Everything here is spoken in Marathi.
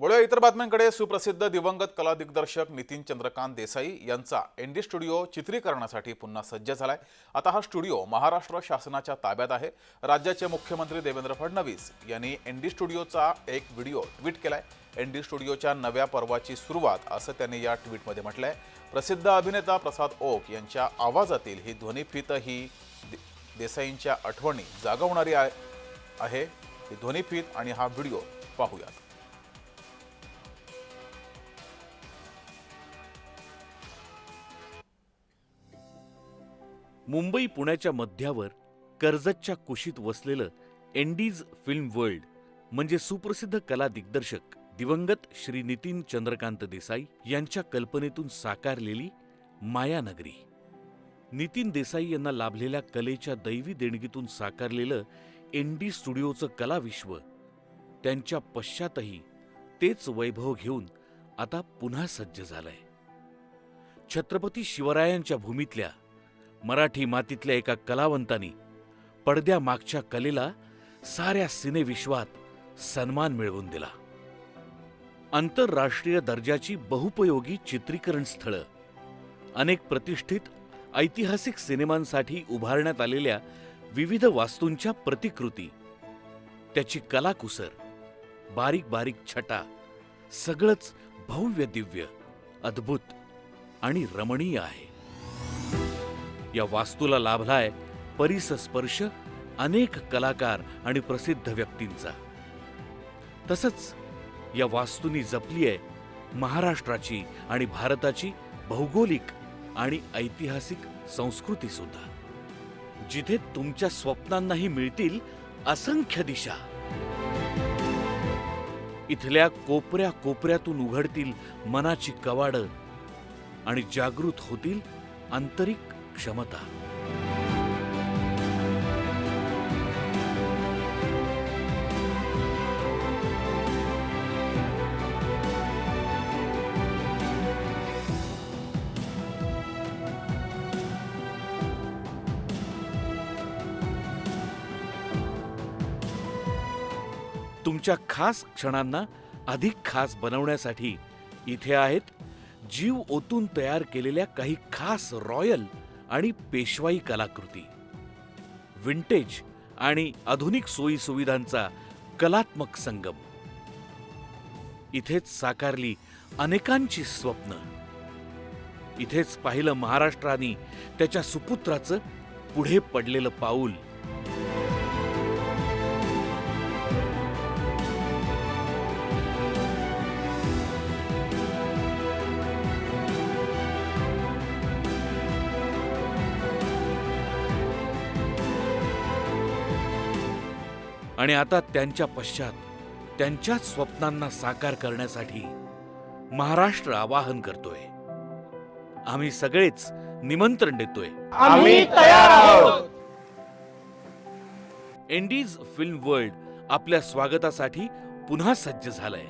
वळूया इतर बातम्यांकडे. सुप्रसिद्ध दिवंगत कला दिग्दर्शक नितीन चंद्रकांत देसाई यांचा एनडी स्टुडिओ चित्रीकरणासाठी पुन्हा सज्ज झालाय. आता हा स्टुडिओ महाराष्ट्र शासनाच्या ताब्यात आहे. राज्याचे मुख्यमंत्री देवेंद्र फडणवीस यांनी एनडी स्टुडिओचा एक व्हिडिओ ट्विट केलाय. एनडी स्टुडिओच्या नव्या पर्वाची सुरुवात असं त्यांनी या ट्विटमध्ये म्हटलंय. प्रसिद्ध अभिनेता प्रसाद ओक यांच्या आवाजातील ही ध्वनिफीत ही दे- देसाईंच्या आठवणी जागवणारी आहे आहे. ही ध्वनिफीत आणि हा व्हिडिओ पाहूयात. मुंबई पुण्याच्या मध्यावर कर्जतच्या कुशीत वसलेलं एंडीज फिल्म वर्ल्ड म्हणजे सुप्रसिद्ध कला दिग्दर्शक दिवंगत श्री नितीन चंद्रकांत देसाई यांच्या कल्पनेतून साकारलेली मायानगरी नितीन देसाई यांना लाभलेल्या कलेच्या दैवी देणगीतून साकारलेलं एनडी स्टुडिओचं कलाविश्व त्यांच्या पश्चातही तेच वैभव घेऊन आता पुन्हा सज्ज झालंय. छत्रपती शिवरायांच्या भूमीतल्या मराठी मातीतल्या एका कलावंतानी पडद्यामागच्या कलेला साऱ्या सिनेविश्वात सन्मान मिळवून दिला. आंतरराष्ट्रीय दर्जाची बहुपयोगी चित्रीकरण स्थळं अनेक प्रतिष्ठित ऐतिहासिक सिनेमांसाठी उभारण्यात आलेल्या विविध वास्तूंच्या प्रतिकृती त्याची कलाकुसर बारीक बारीक छटा सगळंच भव्य दिव्य अद्भुत आणि रमणीय आहे. या वास्तूला लाभलाय परिसस्पर्श अनेक कलाकार आणि प्रसिद्ध व्यक्तींचा. तसंच या वास्तूनी जपली आहे महाराष्ट्राची आणि भारताची भौगोलिक आणि ऐतिहासिक संस्कृती सुद्धा. जिथे तुमच्या स्वप्नांनाही मिळतील असंख्य दिशा. इथल्या कोपऱ्या कोपऱ्यातून उघडतील मनाची कवाडं आणि जागृत होतील आंतरिक क्षमता. तुमच्या खास क्षणांना अधिक खास बनवण्यासाठी इथे आहेत जीव ओतून तयार केलेल्या काही खास रॉयल आणि पेशवाई कलाकृती. विंटेज आणि आधुनिक सोयी सुविधांचा कलात्मक संगम. इथेच साकारली अनेकांची स्वप्न. इथेच पाहिलं महाराष्ट्राने त्याच्या सुपुत्राचं पुढे पडलेलं पाऊल. आणि आता त्यांच्या पश्चात त्यांच्याच स्वप्नांना साकार करण्यासाठी महाराष्ट्र आवाहन करतोय. आम्ही सगळेच निमंत्रण देतोय. आम्ही तयार आहोत. एन्डीज फिल्म वर्ल्ड आपल्या स्वागतासाठी पुन्हा सज्ज झालंय.